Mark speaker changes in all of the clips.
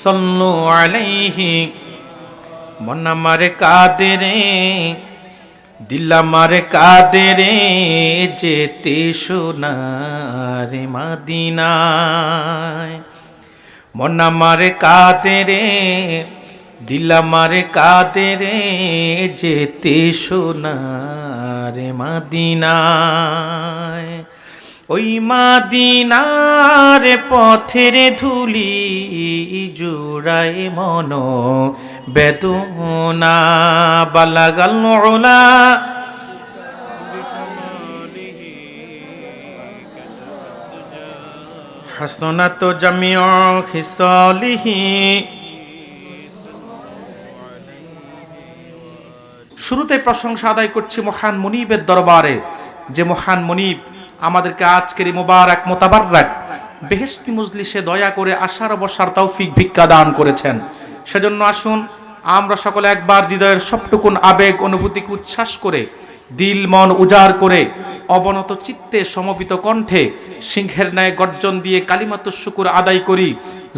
Speaker 1: সল্লু আলাইহি, মন আমার কাঁদে রে দিল আমার কাঁদে রে যেতে সোনারে মাদিনায়। মন আমার কাঁদে রে দিল আমার কাঁদে রে যেতে সোনারে মাদিনায়। ওই মাদিনার পথের ধুলি জোড়ায় মন বেদনা বালাগাল ওলা। হাসনাত জামিউ খিসালিহি। শুরুতে প্রশংসা আদায় করছি মহান মনিবের দরবারে, যে মহান মনিব আমাদেরকে আজকের এই মোবারক, মোতাবারক বেহেস্তি মজলিসে দয়া করে আশার বসার তৌফিক ভিক্ষা দান করেছেন। সেজন্য আসুন, আমরা সকলে একবার হৃদয়ের সবটুকুন আবেগ, অনুভূতিকে উচ্ছ্বাস করে, দিল, মন উজাড় করে, অবনত চিত্তে সমবিত কণ্ঠে সিংহের ন্যায় গর্জন দিয়ে কালিমাত শুকুর আদায় করি,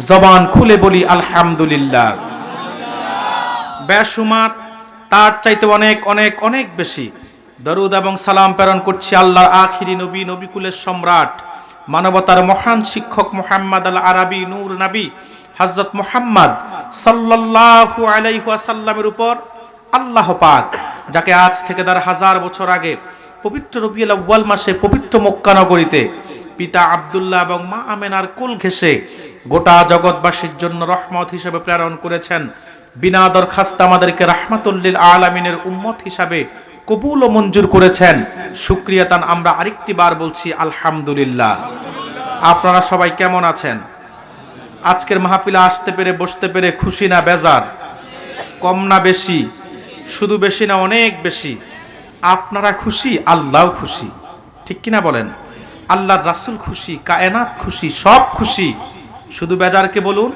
Speaker 1: জবান খুলে বলি, আলহামদুলিল্লাহ। বেসুমার তার চাইতে অনেক অনেক অনেক বেশি। দরুদ এবং সালাম প্রেরণ করছি আল্লাহর আখিরি নবী, নবিকুলের সম্রাট, মানবতার মহান শিক্ষক মোহাম্মদ আল আরবি নূর নবী হজরত মোহাম্মদ সাল্লাল্লাহু আলাইহি ওয়াসাল্লামের উপর আল্লাহ পাক, যাকে আজ থেকে তার হাজার বছর আগে পবিত্র রবিউল আউয়াল মাসে পবিত্র মক্কা নগরীতে পিতা আব্দুল্লাহ এবং মা আমেনার কুল ঘেঁষে গোটা জগৎবাসীর জন্য রহমত হিসেবে প্রেরণ করেছেন। বিনা দরখাস্ত আমাদেরকে রাহমাতুল্লিল আলামিনের উম্মত হিসাবে কবুল ও মঞ্জুর করেছেন। শুক্রিয়া তান, আমরা আরেকটি বার বলছি আলহামদুলিল্লাহ। আপনারা সবাই কেমন আছেন? আজকের মাহফিলে আসতে পেরে, বসতে পেরে খুশি না বেজার? কম না বেশি? শুধু বেশি না অনেক বেশি? আপনারা খুশি আল্লাহ খুশি। ঠিক কিনা বলেন? আল্লাহর রাসুল খুশি, কায়নাত খুশি, সব খুশি। শুধু বেজারকে বলুন,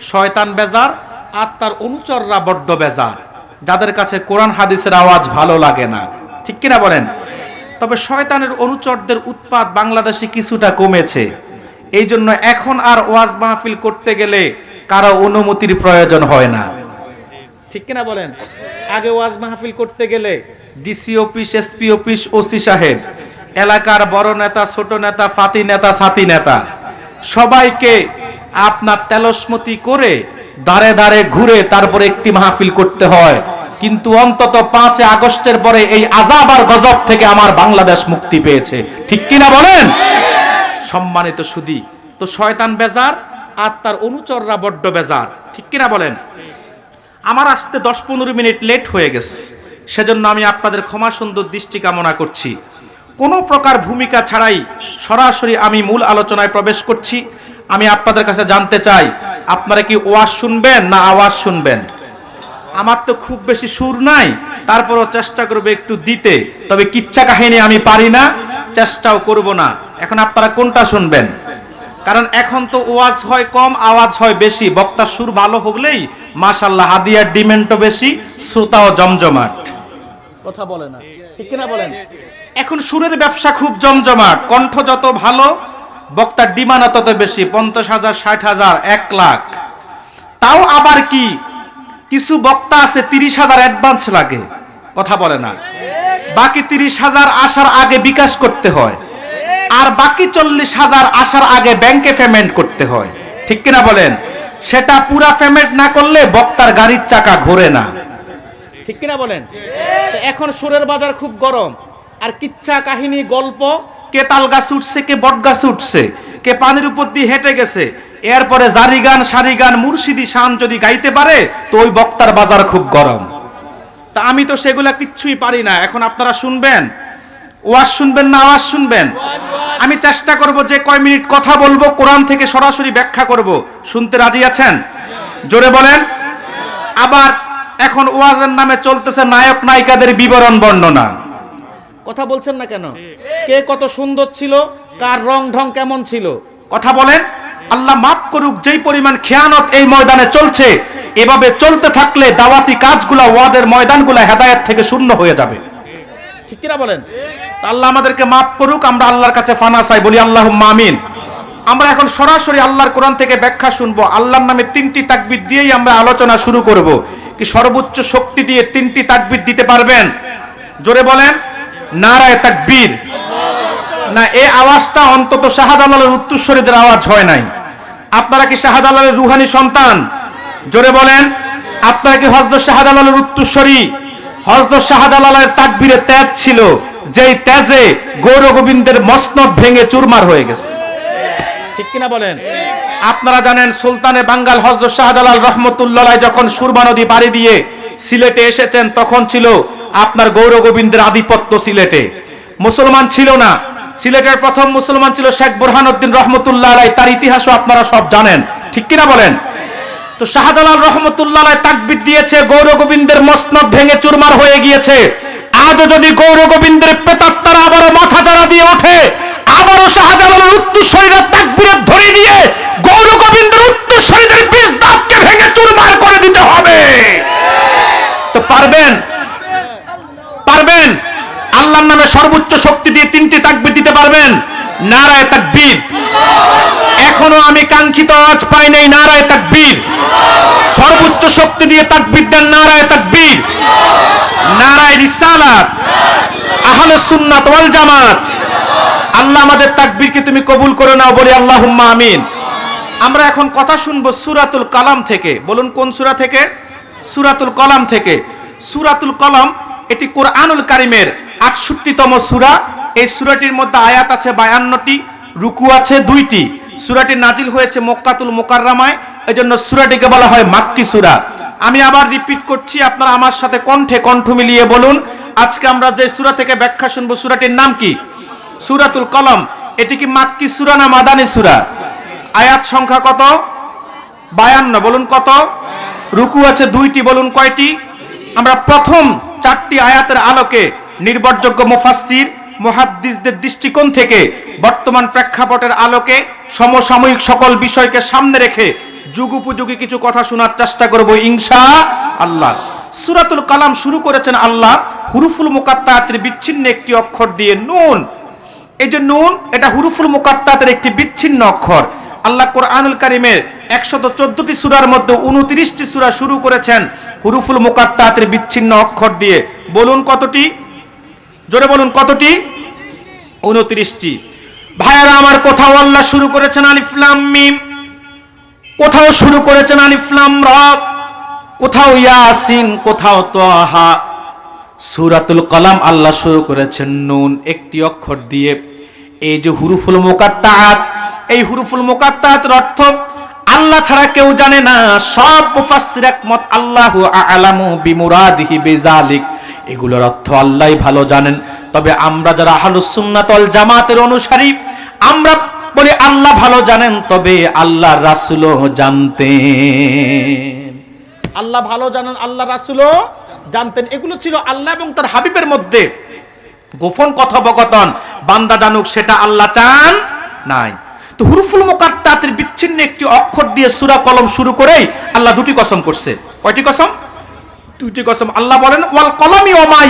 Speaker 1: শয়তান বেজার আর তার অনুচররা বড্ড বেজার। যাদের কাছে কোরআন হাদিসের আওয়াজ ভালো লাগে না। ঠিক কিনা বলেন? তবে শয়তানের অনুচরদের উৎপাদ বাংলাদেশে কিছুটা কমেছে। এই জন্য এখন আর ওয়াজ মাহফিল করতে গেলে কারও অনুমতির প্রয়োজন হয় না। ঠিক কিনা বলেন? আগে ওয়াজ মাহফিল করতে গেলে DC office, SP office, OC সাহেব, এলাকার বড় নেতা, ছোট নেতা, ফাতি নেতা সাতি নেতা, সবাইকে আপনার তেলসমতি করে দাঁড়ে দাঁড়ে ঘুরে তারপরে একটি মাহফিল করতে হয়। কিন্তু অন্তত পাঁচে আগস্টের পরে এই আজাব আর গজব থেকে আমার বাংলাদেশ মুক্তি পেয়েছে। ঠিক কিনা বলেন? সম্মানিত সুদী, তো শয়তান বেজার আর তার অনুচররা বড্ড বেজার। ঠিক কিনা বলেন? আমার আসতে দশ পনেরো মিনিট লেট হয়ে গেছে। সেজন্য আমি আপনাদের ক্ষমা সুন্দর দৃষ্টি কামনা করছি। কোনো প্রকার ভূমিকা ছাড়াই সরাসরি আমি মূল আলোচনায় প্রবেশ করছি। আমি আপনাদের কাছে জানতে চাই, আপনারা কি ওয়াজ শুনবেন না আওয়াজ শুনবেন? আমার তো খুব বেশি সুর নাই তারপরও চেষ্টা করবে একটু দিতে। তবে কিচ্ছা কাহিনী আমি পারি না চেষ্টাও করব না। এখন আপনারা কোনটা শুনবেন? কারণ এখন তো ওয়াজ হয় কম আওয়াজ হয় বেশি। বক্তার সুর ভালো হলেই মাশাল্লাহ হাদিয়ার ডিমেন্টও বেশি শ্রোতাও জমজমাট। কথা বলে না। ঠিক কিনা বলেন? এখন সুরের ব্যবসা খুব জমজমাট। কণ্ঠ যত ভালো বক্তার ডিমান্ড তত বেশি। পঞ্চাশ হাজার ষাট হাজার এক লাখ। তাও আবার কি? কিছু বক্তা আছে তিরিশ হাজার অ্যাডভান্স লাগে। কথা বলে না। বাকি তিরিশ হাজার আসার আগে বিকাশ করতে হয়। আর বাকি চল্লিশ হাজার আসার আগে ব্যাংকে পেমেন্ট করতে হয়। ঠিক কিনা বলেন? সেটা পুরা পেমেন্ট না করলে বক্তার গাড়ির চাকা ঘোরে না। ঠিক কিনা বলেন? এখন সুরের বাজার খুব গরম। আর কিচ্ছা কাহিনী গল্প। কে তাল গাছ উঠছে কে বট গাছ উঠছে কে পানির উপর দিয়ে হেঁটে গেছে এরপরে জারি গান সারি গান মুর্শিদি শান যদি গাইতে পারে তো ওই বক্তার বাজার খুব গরম। তা আমি তো সেগুলা কিচ্ছুই পারি না। এখন আপনারা শুনবেন ওয়াজ শুনবেন না আওয়াজ শুনবেন? আমি চেষ্টা করব যে কয় মিনিট কথা বলব কোরআন থেকে সরাসরি ব্যাখ্যা করব। শুনতে রাজি আছেন? জোরে বলেন। আবার এখন ওয়াজের নামে চলতেছে নায়ক নায়িকাদের বিবরণ বর্ণনা। কথা বলছেন না কেন? কে কত সুন্দর ছিল কার রং ঢং কেমন ছিল? কথা বলেন। আল্লাহ মাফ করুক যেই পরিমাণ খেয়ানত এই ময়দানে চলছে এভাবে চলতে থাকলে দাওয়াতি কাজগুলা ওয়াদের ময়দানগুলা হেদায়েত থেকে শূন্য হয়ে যাবে। ঠিক কিনা বলেন? আল্লাহ আমাদেরকে মাফ করুক আমরা আল্লাহর কাছে ফানা চাই বলি আল্লাহ মামিন আমরা এখন সরাসরি আল্লাহর কোরআন থেকে ব্যাখ্যা শুনব আল্লাহর নামে তিনটি তাকবির দিয়েই আমরা আলোচনা শুরু করব। কি সর্বোচ্চ শক্তি দিয়ে তিনটি তাকবির দিতে পারবেন? জোরে বলেন নারায় তাকবীর। না এ আওয়াজটা অন্তত শাহাদ শাহজালালের উত্তরস্বরীদের আওয়াজ হয় নাই। আপনারা কি শাহজালালের রুহানি সন্তান? জোরে বলেন আপনারা কি হজরত শাহজালালের উত্তরস্বরী? হজরত শাহজালালের তাকবীরে তেজ ছিল যেই তেজে গৌর গোবিন্দের মসনদ ভেঙে চুরমার হয়ে গেছে। ঠিক কিনা বলেন? আপনারা জানেন সুলতানে বাঙ্গাল হজরত শাহজালাল রহমতুল্লাহ যখন সুরমা নদী পাড়ি দিয়ে সিলেটে এসেছেন তখন ছিল আপনার গৌর গোবিন্দের আধিপত্য সিলেটে। মুসলমান ছিল না সিলেটের প্রথম মুসলমান ছিল শেখ বুরহানুদ্দিন রহমতুল্লাহ আলাই তার ইতিহাসও আপনারা সব জানেন। ঠিক কিনা বলেন? তো শাহজালাল রহমতুল্লাহ আলাই তাকবিদ দিয়েছে, গৌর গোবিন্দের মসনদ ভেঙে চুরমার হয়ে গিয়েছে। আজও যদি গৌর গোবিন্দের প্রেতাত্মারা আবারও মাথা চারা দিয়ে ওঠে, আবারও শাহজালালের উত্তরসরীরা তাকবীরের ধরে দিয়ে গৌর গোবিন্দের উত্তরসরীদের বিষ দাঁতকে ভেঙে চুরমার করে দিতে হবে। তো পারবেন? পারবেন? আল্লাহর নামে সর্বোচ্চ শক্তি দিয়ে তিনটি তাকবীর দিতে পারবেন, নারায় তাকবীর। এখনও আমি কাঙ্ক্ষিত আজ পাই নাই, নারায় তাকবীর। সর্বোচ্চ শক্তি দিয়ে তাকবীর দেন, নারায় তাকবীর। নারায় রিসালাত। আহলে সুন্নাত ওয়াল জামাত। আল্লাহ আমাদের তাকবীরকে তুমি কবুল করে নাও, বলি আল্লাহুম্মা আমিন। আমরা এখন কথা শুনব সূরাতুল কালাম থেকে। বলুন, কোন সূরা থেকে? সূরাতুল কলাম থেকে। সূরাতুল কলাম এটি কোরআনুল কারিমের আটষট্টিতম সূরা। এই সূরাটির মধ্যে আয়াত আছে বায়ান্নটি, রুকু আছে দুইটি। সূরাটি নাজিল হয়েছে মক্কাতুল মোকাররামায়। জন্য সুরাটিকে বলা হয় মাক্কি সূরা। আমি আবার রিপিট করছি, আপনারা আমার সাথে কণ্ঠে কণ্ঠ মিলিয়ে বলুন, আজকে আমরা যে সূরা থেকে ব্যাখ্যা শুনব, সুরাটির নাম কি? সুরাতুল কলম। এটি কি মাক্কি সূরা না মাদানী সূরা? আয়াত সংখ্যা কত? বায়ান্ন, বলুন কত? রুকু আছে দুইটি, বলুন কয়টি? আমরা প্রথম চারটি আয়াতের আলোকে নির্ভরযোগ্য মুফাসসির, মুহাদ্দিসদের দৃষ্টিকোণ থেকে বর্তমান প্রেক্ষাপটের আলোকে সমসাময়িক সকল বিষয়কে সামনে রেখে যুগোপযোগী কিছু কথা শোনার চেষ্টা করব ইনশা আল্লাহ। সুরাতুল কালাম শুরু করেছেন আল্লাহ হুরুফুল মুকাত্তাতের বিচ্ছিন্ন একটি অক্ষর দিয়ে নুন। এই যে নুন, এটা হুরুফুল মুকাত্তাতের একটি বিচ্ছিন্ন অক্ষর। আল্লাহ কোরআনুল কারিমের একশত চোদ্দটি সুরার মধ্যে উনত্রিশটি সুরা শুরু করেছেন হুরুফুল মুকাত্তাতের বিচ্ছিন্ন অক্ষর দিয়ে। বলুন কতটি? জোরে বলুন, কতটি? উনত্রিশটি। ভাইয়ারা, আমার কোথাও আল্লাহ শুরু করেছেন আলিফলাম মিম। কোথাও শুরু করেছেন আলিফলাম র কোথাও ইয়াসিন, কোথাও তোহা সুরাতুল কলাম আল্লাহ শুরু করেছেন নুন, একটি অক্ষর দিয়ে। এই যে হুরুফুল মুকাত্তাত, এই হুরুফুল মুকাত্তাতের অর্থ আল্লাহ ছাড়া কেউ জানে না, সব মুফাসসির একমত, আল্লাহু আ'লামু বিমুরাদিহি বিজালিক এগুলোর অর্থ আল্লাহ ভালো জানেন। তবে আমরা যারা আহলুস সুন্নাত ওয়াল জামাতের অনুসারী, আমরা বলি আল্লাহ ভালো জানেন, তবে আল্লাহ রাসূলও জানতেন। আল্লাহ ভালো জানেন আল্লাহ রাসূলও জানতেন। এগুলো ছিল আল্লাহ এবং তার হাবিবের মধ্যে গোপন কথোপকথন। বান্দা জানুক সেটা আল্লাহ চান নাই। তো হুরুফুল মুকাত্তাতের বিচ্ছিন্ন একটি অক্ষর দিয়ে সূরা কলম শুরু করেই আল্লাহ দুটি কসম করছে। কয়টি কসম? দুটি কসম আল্লাহ বলেন, ওয়াল কলমি ওমা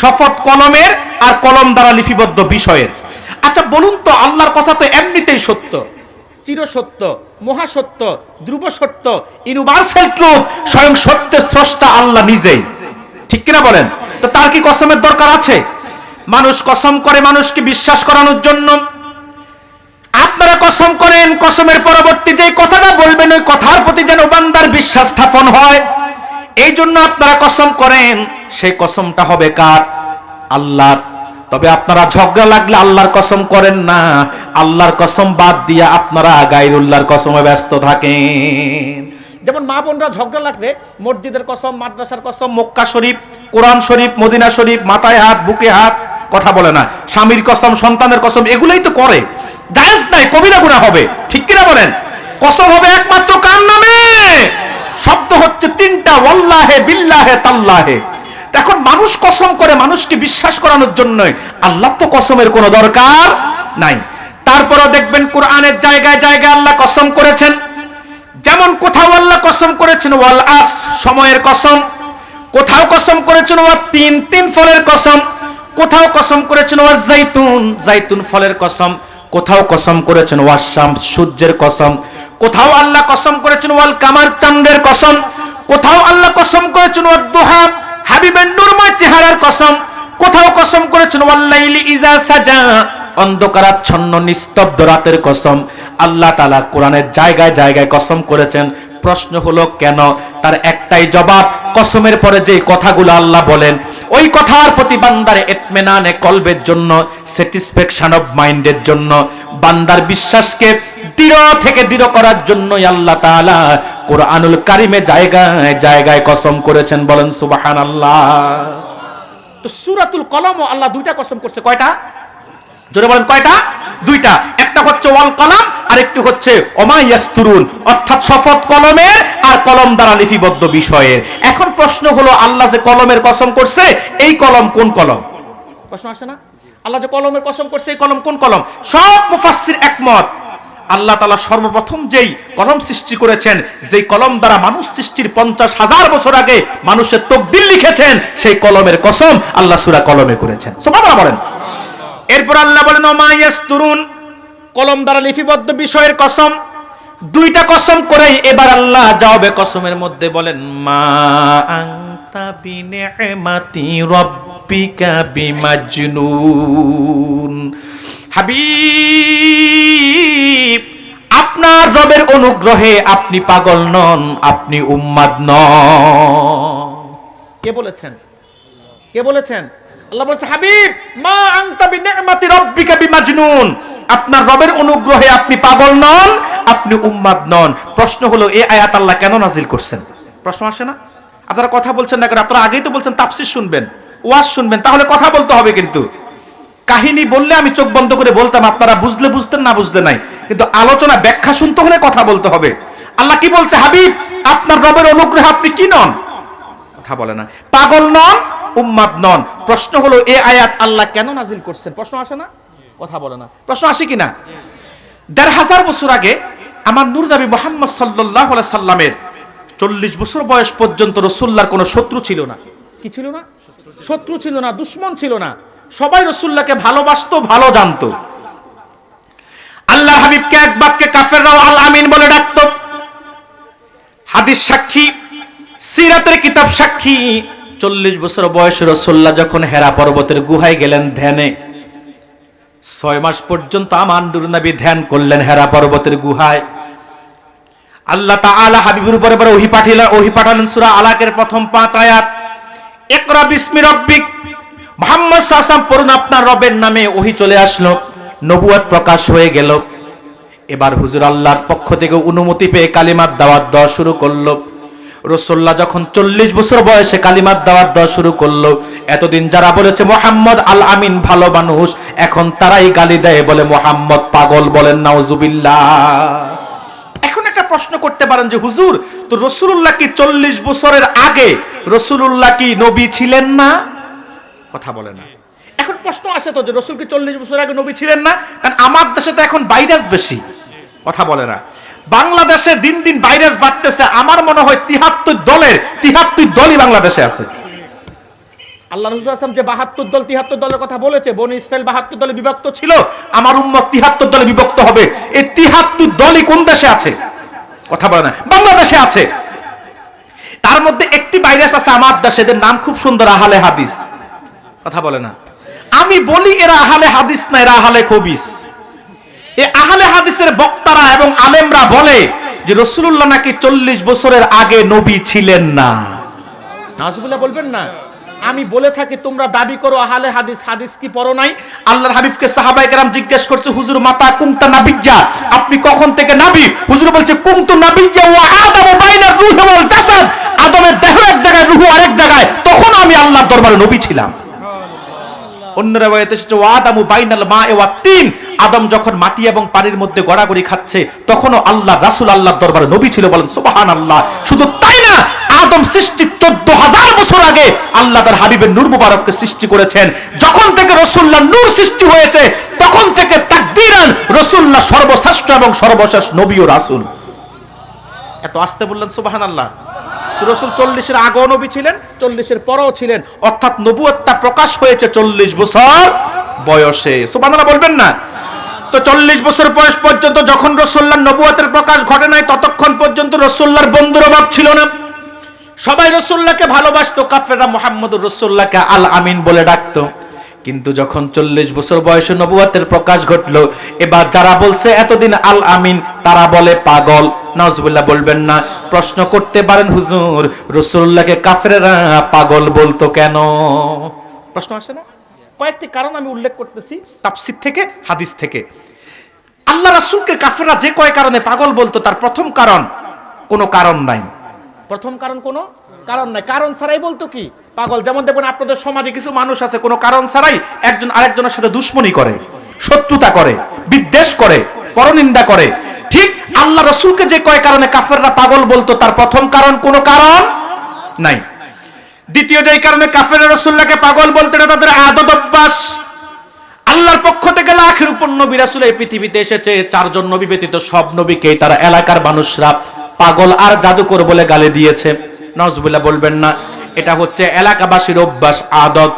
Speaker 1: শপথ কলমের আর কলম দ্বারা লিপিবদ্ধ বিষয়ের। আচ্ছা বলুন তো, আল্লাহর কথা তো এমনিতেই সত্য। মহাসত্য ধ্রুব সত্য ইউনিভার্সাল ট্রুথ, স্বয়ং সত্যের স্রষ্টা আল্লাহ নিজেই। ঠিক কিনা বলেন? তো তার কি কসমের দরকার আছে? মানুষ কসম করে মানুষকে বিশ্বাস করানোর জন্য। আপনারা কসম করেন, কসমের পরবর্তী যে কথাটা বলবেন, ওই কথার প্রতি যেন বান্দার বিশ্বাস স্থাপন হয়। এই জন্য আপনারা কসম করেন, সেই কসমটা হবে কার? আল্লাহর। তবে আপনারা ঝগড়া লাগলে আল্লাহর কসম করেন না। আল্লাহর কসম বাদ দিয়ে আপনারা গাইরুল্লাহর কসমে ব্যস্ত থাকেন। যেমন মা বোনরা ঝগড়া লাগলে মসজিদের কসম, মাদ্রাসার কসম, মক্কা শরীফ, কোরআন শরীফ, মদিনা শরীফ, মাথায় হাত, বুকে হাত, কথা বলে না। স্বামীর কসম, সন্তানের কসম, এগুলোই তো করে। জায়েজ নাই, কবিরা গুণা হবে। ঠিক কিনা বলেন? কসম হবে একমাত্র কার নামে? শব্দ হচ্ছে তিনটা, ওয়াল্লাহে, বিল্লাহে, তাল্লাহে। এখন মানুষ কসম করে মানুষকে বিশ্বাস করানোর জন্যই আল্লাহ তো কসমের কোনো দরকার নাই। তারপরও দেখবেন কোরআনের জায়গায় জায়গায় আল্লাহ কসম করেছেন। যেমন কোথাও আল্লাহ কসম করেছেন, ওয়াল আস, সময়ের কসম। কোথাও কসম করেছেন, ওয়া তিন তিন ফলের কসম। কোথাও কসম করেছেন, ওয়া জাইতুন জাইতুন ফলের কসম। কোথাও কসম করেছেন ওয়াসাম সূর্যের কসম। কোথাও আল্লাহ কসম করেছেন, ওয়াল কামার চান্দের কসম। কোথাও আল্লাহ কসম করেছেন, ওয়াদ দুহা, হাবিবের নূরময় চেহারার কসম। কোথাও কসম করেছেন ওয়াল্লাইলি ইজা সাজা, অন্ধকারাচ্ছন্ন, নিস্তব্ধ রাতের কসম। আল্লাহ তাআলা কোরআনের জায়গায় জায়গায় কসম করেছেন। প্রশ্ন হলো, কেন? তার একটাই জবাব, কসমের পরে যে কথাগুলো আল্লাহ বলেন, ওই কথার প্রতি বান্দার এতমেনানে কলবের জন্য স্যাটিসফ্যাকশন অফ মাইন্ডের জন্য। বান্দার বিশ্বাসকে দৃঢ় থেকে দৃঢ় করার জন্যই আল্লাহ তাআলা কোরআনুল কারিমে জায়গায় জায়গায় কসম করেছেন, বলেন সুবাহান আল্লাহ তো সুরাতুল কলম আল্লাহ দুইটা কসম করছে, কয়টা? জোরে বলেন, কয়টা? দুইটা। একটা হচ্ছে ওয়াল কলম আর একটু হচ্ছে অমাইয়াস্তুরুন অর্থাৎ শপথ কলমের আর কলম দ্বারা লিপিবদ্ধ বিষয়ের এখন প্রশ্ন হলো, আল্লাহ যে কলমের কসম করছে, এই কলম কোন কলম? প্রশ্ন আসে না? আল্লাহ যে কলমের কসম করছে, এই কলম কোন কলম? সব মুফাসসির একমত। আল্লাহ তালা সর্বপ্রথম যেই কলম সৃষ্টি করেছেন, যেই কলম দ্বারা মানুষ সৃষ্টির পঞ্চাশ হাজার বছর আগে মানুষের তকদিল লিখেছেন, সেই কলমের কসম আল্লাহ সুরা কলমে করেছেন। সোমাবারা বলেন। এরপর আল্লাহ বলেন ওমাইয়াস তুরুন কলম দ্বারা লিপিবদ্ধ বিষয়ের কসম। দুইটা কসম করেই এবার আল্লাহ জবাবে কসমের মধ্যে বলেন, মা রাব্বিকা বিমাজনুন। হাবিব, আপনার রবের অনুগ্রহে আপনি পাগল নন, আপনি উম্মাদ নন। কে বলেছেন? কে বলেছেন? আল্লাহ বলেছে, হাবিব, মা আনতা বিনিআমাতি রাব্বিকা বিমাজনুন। আপনার রবের অনুগ্রহে আপনি পাগল নন, আপনি উম্মাদ নন। প্রশ্ন হলো, এই আয়াত আল্লাহ কেন নাজিল করছেন? প্রশ্ন আসে না? আপনারা কথা বলছেন না কেন? আপনারা আগেই তো বলছেন, তাফসীর শুনবেন, ওয়াজ শুনবেন, তাহলে কথা বলতে হবে কিন্তু। কাহিনী বললে আমি চোখ বন্ধ করে বলতাম, আপনারা বুঝলে বুঝতেন, না বুঝলে নাই। কিন্তু আলোচনা, ব্যাখ্যা শুনতে হলে কথা বলতে হবে। আল্লাহ কি বলছে? হাবিব, আপনার রবের অনুগ্রহে আপনি কি নন? কথা বলে না। পাগল নন, উম্মাদ নন। প্রশ্ন হলো, এ আয়াত আল্লাহ কেন নাজিল করছেন? প্রশ্ন আসে না? কথা বলে না। প্রশ্ন আসে কিনা? দেড় হাজার বছর আগে আমার নূর নবী মোহাম্মদ সাল্লাহ সাল্লামের চল্লিশ বছর বয়স পর্যন্ত রসুল্লার কোনো শত্রু ছিল না। কি ছিল না? শত্রু ছিল না, দুশ্মন ছিল না। সবাই রসুল্লাহকে ভালোবাসতো, ভালো জানতো। আল্লাহ হাবিবকে এক বাক্যে কাফেররাও আল আমিন বলে ডাকতো। হাদিস সাক্ষী, সিরাতের কিতাব সাক্ষী। চল্লিশ বছর বয়স রসোল্লা যখন হেরা পর্বতের গুহায় গেলেন ধ্যানে, ছয় মাস পর্যন্ত আমান্ডুর নবী ধ্যান করলেন হেরা পর্বতের গুহায়। আল্লাহ তাআলা হাবিবুর উপরে পরে ওহি পাঠিলা ওহি পাঠালেন সূরা আলাকের প্রথম পাঁচ আয়াত। ইকরা বিসমি রাব্বিক। মুহাম্মদ সাল্লাল্লাহু পড়ুন আপনার রবের নামে, ওহি চলে আসলো নবুয়ত প্রকাশ হয়ে গেল। এবার হুজুর আল্লাহর পক্ষ থেকে অনুমতি পেয়ে কালিমার দাওয়াত দেওয়া শুরু করল। রসোল্লা যখন চল্লিশ বছর বয়সে কালিমার দাওয়াত দেওয়া শুরু করল, এতদিন যারা বলেছে, মোহাম্মদ আল আমিন, ভালো মানুষ, এখন তারাই গালি দেয়, বলে, মোহাম্মদ পাগল, বলেন, নাউজুবিল্লাহ। এখন একটা প্রশ্ন করতে পারেন যে, হুজুর, তো রসুল্লাহ কি চল্লিশ বছরের আগে রসুল্লাহ কি নবী ছিলেন না? কথা বলে না। এখন প্রশ্ন আসে তো যে রসুল কি চল্লিশ বছর আগে নবী ছিলেন না? কারণ আমার দেশে তো এখন ভাইরাস বেশি। কথা বলে না। বাংলাদেশে দিন দিন ভাইরাস বাড়তেছে। আমার মনে হয় তিহাত্তর দলের তিহাত্তর দলই বাংলাদেশে আছে। আল্লাহ রসুল আসলাম যে বাহাত্তর দল তিহাত্তর দলের কথা বলেছে, বন ইসরায়েল বাহাত্তর দলে বিভক্ত ছিল। আমার উম্মত তিহাত্তর দলে বিভক্ত হবে। এই তিহাত্তর দলই কোন দেশে আছে? কথা বলে না। বাংলাদেশে আছে। তার মধ্যে একটি ভাইরাস আছে আমার দেশে, এদের নাম খুব সুন্দর আহালে হাদিস। কথা বলে না। আমি বলি এরা আহালে হাদিস না এরা আহালে খবিস। এই আহলে হাদিসের বক্তারা এবং আলেমরা বলে যে রসুল্লাহ নাকি চল্লিশ বছরের আগে নবী ছিলেন না। নাজবুল্লাহ বলবেন না? আমি বলে থাকি তোমরা দাবি করো আহলে হাদিস হাদিস কি পড়ো নাই? আল্লাহর হাবিবকে সাহাবায়ে কেরাম জিজ্ঞেস করছে হুজুর মাতা কুমতা নাবিজ্জা আপনি কখন থেকে নাবি? হুজুর বলছে কুমতু নাবিজ্জা ওয়া আদামু বাইনা রূহ ওয়াল জাসাদ। আদমের দেহ এক জায়গায় রূহ আরেক জায়গায়। তখন আমি আল্লাহর দরবারে নবী ছিলাম। মা তিন। আদম যখন মাটি এবং পানির মধ্যে গড়াগড়ি খাচ্ছে, তখনও আল্লাহ, রাসুল আল্লাহর দরবারে নবী ছিল বলেন, সুবহানাল্লাহ। শুধু তাই না, আদম সৃষ্টি চোদ্দ হাজার বছর আগে আল্লাহ তার হাবিবের নূর মুবারককে সৃষ্টি করেছেন। যখন থেকে রসুল্লাহ নূর সৃষ্টি হয়েছে, তখন থেকে তাকবীরান রসুল্লাহ সর্বশ্রেষ্ঠ এবং সর্বশেষ নবী ও রাসূল। এত আসতে বললেন, সুবহানাল্লাহ। রসুল চল্লিশের আগেও নবী ছিলেন, চল্লিশের পরও ছিলেন। অর্থাৎ নবুয়ত্তা প্রকাশ হয়েছে চল্লিশ বছর বয়সে। সুবহানাল্লাহ বলবেন না? তো চল্লিশ বছর বয়স পর্যন্ত যখন রসোল্লার নবুয়াতের প্রকাশ ঘটে নাই, ততক্ষণ পর্যন্ত রসোল্লার বন্ধুর অভাব ছিল না। সবাই রসুল্লাহকে ভালোবাসতো, কাফেররা মোহাম্মদ রসুল্লাহকে আল আমিন বলে ডাকতো। কিন্তু যখন চল্লিশ বছর বয়সে নবুয়াতের প্রকাশ ঘটলো, এবার যারা বলছে এতদিন আল আমিন, তারা বলে পাগল। নজবুল্লাহ বলবেন না, প্রশ্ন করতে পারেন হুজুর, রসুল্লাহকে কাফেরা পাগল বলতো কেন? প্রশ্ন আসে না? কয়েকটি কারণ আমি উল্লেখ করতেছি, তাফসির থেকে, হাদিস থেকে। আল্লাহ রাসূলকে কাফেরা যে কয় কারণে পাগল বলতো, তার প্রথম কারণ কোনো কারণ নাই। প্রথম কারণ কোনো কারণ নাই। কারণ ছাড়াই বলতো কি? পাগল, যেমন দেখবেন আপনাদের সমাজে কিছু মানুষ আছে, কোনো কারণ ছাড়াই একজন আরেকজনের সাথে দুশ্মনী করে, শত্রুতা করে, বিদ্বেষ করে, পরনিন্দা করে। ঠিক আল্লাহ রসুলকে যে কয় কারণে কাফেররা পাগল বলতো, তার প্রথম কারণ কোনো কারণ নাই। দ্বিতীয় যে কারণে কাফেররা রসুল্লাহকে পাগল বলতে, এটা তাদের আদত অভ্যাস। আল্লাহর পক্ষ থেকে লাখের উপর নবী রাসূল এই পৃথিবীতে এসেছে, চারজন নবী ব্যতীত সব নবীকে তারা এলাকার মানুষরা পাগল আর জাদুকর বলে গালে দিয়েছে। নজবুল্লাহ বলবেন না। এটা হচ্ছে এলাকাবাসীর অভ্যাস আদত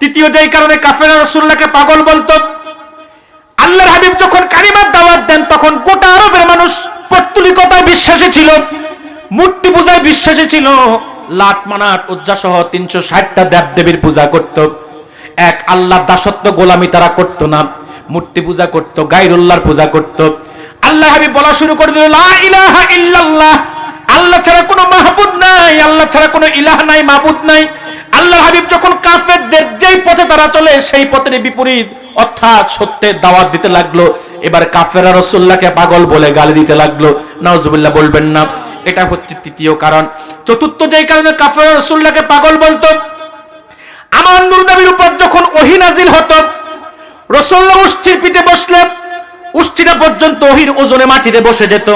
Speaker 1: তৃতীয় যেই কারণে কাফেরা রসুল্লাহকে পাগল বলতো, আল্লাহর হাবিব যখন কালিমার দাওয়াত দেন, তখন গোটা আরবের মানুষ পত্তলিকতায় বিশ্বাসী ছিল, মূর্তি পূজায় বিশ্বাসী ছিল। লাট মানাট উজ্জা সহ তিনশো ষাটটা দেব দেবীর পূজা করত। এক আল্লাহ দাসত্ব গোলামি তারা করতো না, মূর্তি পূজা করত, গাইরুল্লাহর পূজা করত। আল্লাহ হাবিব বলা শুরু করে দিল লা ইলাহা ইল্লাল্লাহ। আল্লাহ ছাড়া কোনো মাহবুদ নাই, আল্লাহ ছাড়া কোনো ইলাহ নাই মাহবুদ নাই। আল্লাহ হাবিব যখন কাফেরদের যেই পথে তারা চলে, সেই পথের বিপরীত অর্থাৎ সত্যের দাওয়াত দিতে লাগল। এবার কাফেরা রসুল্লাহকে পাগল বলে গালি দিতে লাগল। নওজুবিল্লাহ বলবেন না। এটা হচ্ছে তৃতীয় কারণ। চতুর্থ যেই কারণে কাফেরা রসুল্লাহকে পাগল বলতো, আমার নূর নবীর উপর যখন ওহি নাজিল হতো রসুল্লাহ উষ্ঠির পিঠে বসলে, উষ্ঠিটা পর্যন্ত ওহির ওজনে মাটিতে বসে যেত।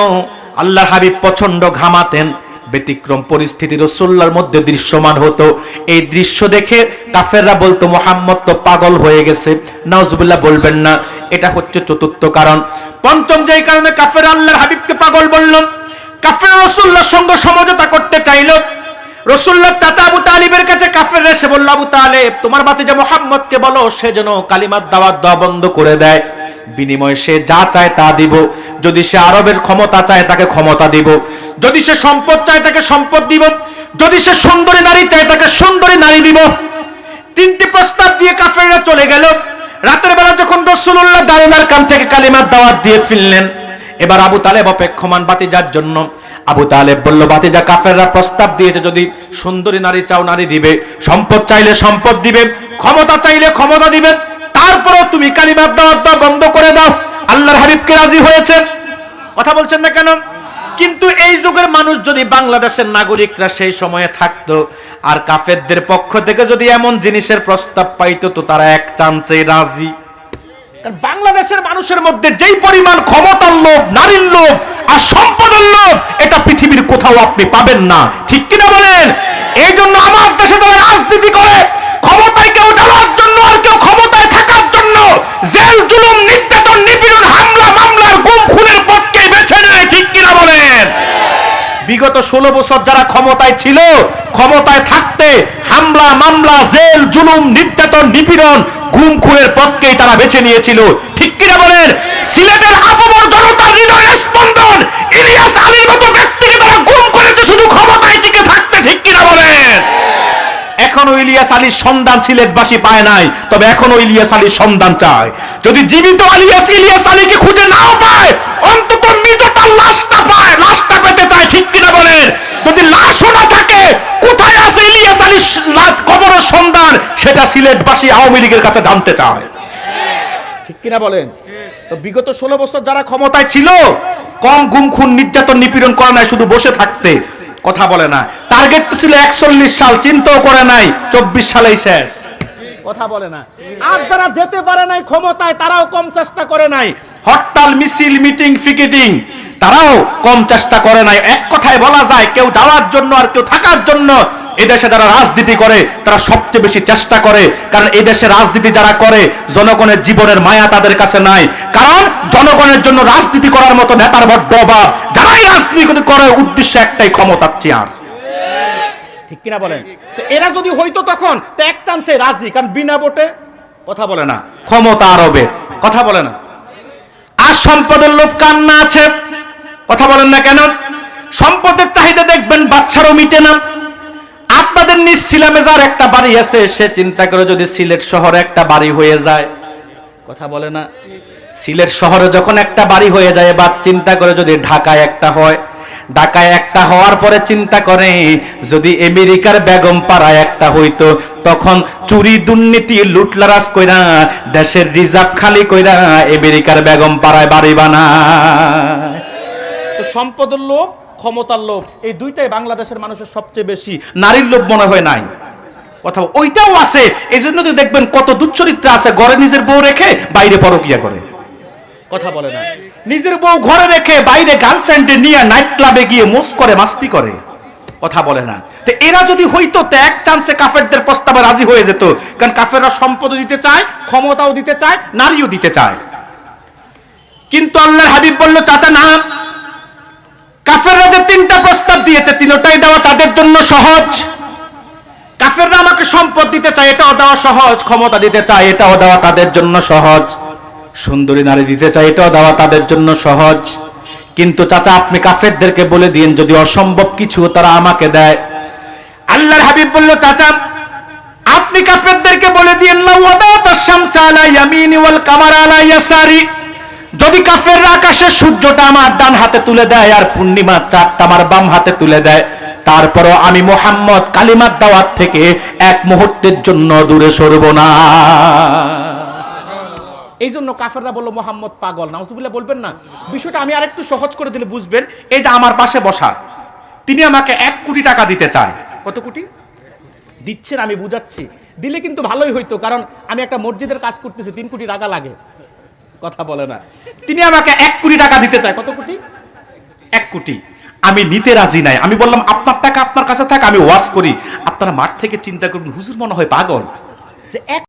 Speaker 1: আল্লাহ হাবিব প্রচণ্ড ঘামাতেন। ব্যতিক্রম পরিস্থিতি রসুল্লার মধ্যে দৃশ্যমান হতো। এই দৃশ্য দেখে কাফেররা বলতো, মোহাম্মদ তো পাগল হয়ে গেছে। নজবুল্লাহ বলবেন না। এটা হচ্ছে চতুর্থ কারণ। পঞ্চম যেই কারণে কাফের আল্লাহর হাবিবকে পাগল বলল। কাফের রসুল্লাহর সঙ্গে সমঝোতা করতে চাইলো। রসুল্লাহ চাচা আবু তালিবের কাছে কাফের এসে বলল, আবু তালেব, তোমার বাতিজা মোহাম্মদকে বলো, সে যেন কালিমার দাওয়াত দেওয়া বন্ধ করে দেয়। বিনিময়ে সে যা চায় তা দিব। যদি সে আরবের ক্ষমতা চায়, তাকে ক্ষমতা দিব। যদি সে সম্পদ চায়, তাকে সম্পদ দিব। যদি সে সুন্দরী নারী চায়, তাকে সুন্দরী নারী দিব। তিনটি প্রস্তাব দিয়ে কাফেররা চলে গেল। রাতের বেলা যখন রসুল্লাহ দারুনার কান থেকে কালিমার দাওয়াত দিয়ে ফিরলেন, এবার আবু তালেব অপেক্ষমান বাতিজার জন্য। আবু তালেব বলল, বাতিজা, কাফেররা প্রস্তাব দিয়েছে, যদি সুন্দরী নারী চাও, নারী দিবে। সম্পদ চাইলে সম্পদ দিবে, ক্ষমতা চাইলে ক্ষমতা দিবে। তারপরেও তুমি কালিমার দাওয়াত দেওয়া বন্ধ করে দাও। আল্লাহর হাবিবকে রাজি হয়েছে। কথা বলছেন না কেন? কিন্তু এই যুগের মানুষ যদি বাংলাদেশের নাগরিকরা সেই সময়ে থাকতো, আর কাফেরদের পক্ষ থেকে যদি এমন জিনিসের প্রস্তাব পাইতো, তো তারা এক চান্সে রাজি। কারণ বাংলাদেশের মানুষের মধ্যে যেই পরিমাণ ক্ষমতার লোভ, নারীর লোভ আর সম্পদের লোভ, এটা পৃথিবীর কোথাও আপনি পাবেন না। ঠিক কিনা বলেন? এই জন্য আমার দেশে যারা রাজনীতি করে, ক্ষমতায় কেউ যাওয়ার জন্য আর কেউ ক্ষমতায় থাকার জন্য জেল, জুলুম, নির্যাতন, নিপীড়ন গুম খুনের পথকে বেছে নেয়, ঠিক কিনা বলেন? বিগত ষোলো বছর যারা ক্ষমতায় ছিল, ক্ষমতায় থাকতে হামলা, মামলা, জেল, জুলুম, নির্যাতন, নিপীড়ন গুম খুনের পথকেই তারা বেছে নিয়েছিল, ঠিক কিনা বলেন? সিলেটের আপমর জনতার হৃদয় স্পন্দন, ইলিয়াস আলীর মতো ব্যক্তিকে তারা গুম করেছে, শুধু ক্ষমতায় টিকে থাকতে, ঠিক কিনা বলেন? এখনও ইলিয়াস আলীর সন্ধান সিলেটবাসী পায় নাই, তবে এখনও ইলিয়াস আলীর সন্ধান চায়। যদি জীবিত আলিয়াস ইলিয়াস আলীকে খুঁজে নাও পায় অন্তত মৃত তার লাশটা পায়, লাশটা পেতে চায় ঠিক কিনা বলেন যদি লাশও না থাকে, কোথায় আছে ইলিয়াস আলীর কবরের সন্ধান? সেটা সিলেটবাসী আওয়ামী লীগের কাছে জানতে চায়। ঠিক কিনা বলেন তো বিগত ষোলো বছর যারা ক্ষমতায় ছিল, কম গুম খুন, নির্যাতন, নিপীড়ন করে নাই, শুধু বসে থাকতে, কথা বলে না টার্গেট তো ছিল একচল্লিশ সাল, চিন্তাও করে নাই, চব্বিশ সালেই শেষ। কথা বলে না। আর যারা যেতে পারে নাই ক্ষমতায়, তারাও কম চেষ্টা করে নাই। হরতাল, মিছিল, মিটিং, ফিকেটিং, তারাও কম চেষ্টা করে নাই। এক কথায় বলা যায়, কেউ যাওয়ার জন্য আর কেউ থাকার জন্য এদেশে যারা রাজনীতি করে, তারা সবচেয়ে বেশি চেষ্টা করে। কারণ এই দেশে রাজনীতি যারা করে, জনগণের জীবনের মায়া তাদের কাছে নাই। কারণ জনগণের জন্য রাজনীতি করার মতো নেতার বড্ড অভাব। যারাই রাজনীতি করে, উদ্দেশ্য একটাই, ক্ষমতার চেয়ার। ঠিক কিনা বলেন? তো এরা যদি হইতো তখন, তো এক চান্সে রাজি, কারণ বিনা ভোটে কথা বলে না। ক্ষমতা আরবে, কথা বলে না। আর সম্পদের লোভ কান্না আছে? কথা বলেন না কেন? সম্পদের চাহিদা দেখবেন, বাচ্চারও মিটে না। আপনাদের নিজ সিলামে যার একটা বাড়ি আছে, সে চিন্তা করে যদি সিলেট শহরে একটা বাড়ি হয়ে যায়। কথা বলে না। সিলেট শহরে যখন একটা বাড়ি হয়ে যায় বা চিন্তা করে যদি ঢাকায় একটা হয় ঢাকায় একটা হওয়ার পরে চিন্তা করে যদি আমেরিকার বেগম পাড়ায় একটা হইতো তখন চুরি দুর্নীতি লুটলারাজ কইরা দেশের রিজার্ভ খালি কইরা আমেরিকার বেগম পাড়ায় বাড়ি বানায়। তো সম্পদের লোভ ক্ষমতার লোভ এই দুইটাই বাংলাদেশের মানুষের সবচেয়ে বেশি। নারীর লোভ মনে হয় নাই। কথা ওইটাও আছে। এই জন্য তো দেখবেন কত দুচ্চরিত্র আছে ঘরে নিজের বউ রেখে বাইরে পরকিয়া করে। কথা বলে না। নিজের বউ ঘরে রেখে বাইরে গার্লফ্রেন্ডে নিয়ে নাইট ক্লাবে গিয়ে মোস করে, মাস্তি করে। কথা বলে না। তো এরা যদি হইতো, তো এক চান্সে কাফেরদের প্রস্তাবে রাজি হয়ে যেত। কারণ কাফেররা সম্পদ দিতে চায়, ক্ষমতাও দিতে চায়, নারীও দিতে চায়। কিন্তু আল্লাহর হাবিব বলল, চাচা, না। কাফেররা যে তিনটা প্রস্তাব দিয়েছে, তিনটাই দেওয়া তাদের জন্য সহজ। কাফেররা আমাকে সম্পদ দিতে চায়, এটাও দেওয়া সহজ। ক্ষমতা দিতে চায়, এটাও দেওয়া তাদের জন্য সহজ। সুন্দরী নারী দিতে চাই এটাও দেওয়া তাদের জন্য সহজ। কিন্তু চাচা, আপনি কাফেরদেরকে বলে দিন, যদি অসম্ভব কিছু তারা আমাকে দেয়। আল্লাহর হাবিব বলল, চাচা, আপনি কাফেরদেরকে বলে দিন না ওয়াদাত আশ-শামসা আলা ইয়ামিনি ওয়াল কামারা আলা ইয়াসারি। যদি কাফেররা আকাশের সূর্যটা আমার ডান হাতে তুলে দেয় আর পূর্ণিমার চাঁদটা আমার বাম হাতে তুলে দেয়, তারপরও আমি মোহাম্মদ কালিমার দাওয়াত থেকে এক মুহূর্তের জন্য দূরে সরব না। এই জন্য কাফেররা বলল, মোহাম্মদ পাগল। নাউজুবিল্লাহ বলবেন না। বিষয়টা আমি আরেকটু সহজ করে দিলে বুঝবেন। এই যে আমার পাশে বসা, তিনি আমাকে এক কোটি টাকা দিতে চায়। কত কোটি? দিচ্ছেন, আমি বুঝাচ্ছি। দিলে কিন্তু ভালোই হইতো, কারণ আমি একটা মসজিদের কাজ করতেছি, তিন কোটি টাকা লাগে। কথা বলে না। তিনি আমাকে এক কোটি টাকা দিতে চায়। কত কোটি? এক কোটি। আমি নিতে রাজি নাই। আমি বললাম, আপনার টাকা আপনার কাছে থাক, আমি ওয়াশ করি। আপনারা মাঠ থেকে চিন্তা করুন, হুজুর মনে হয় পাগল। যে এক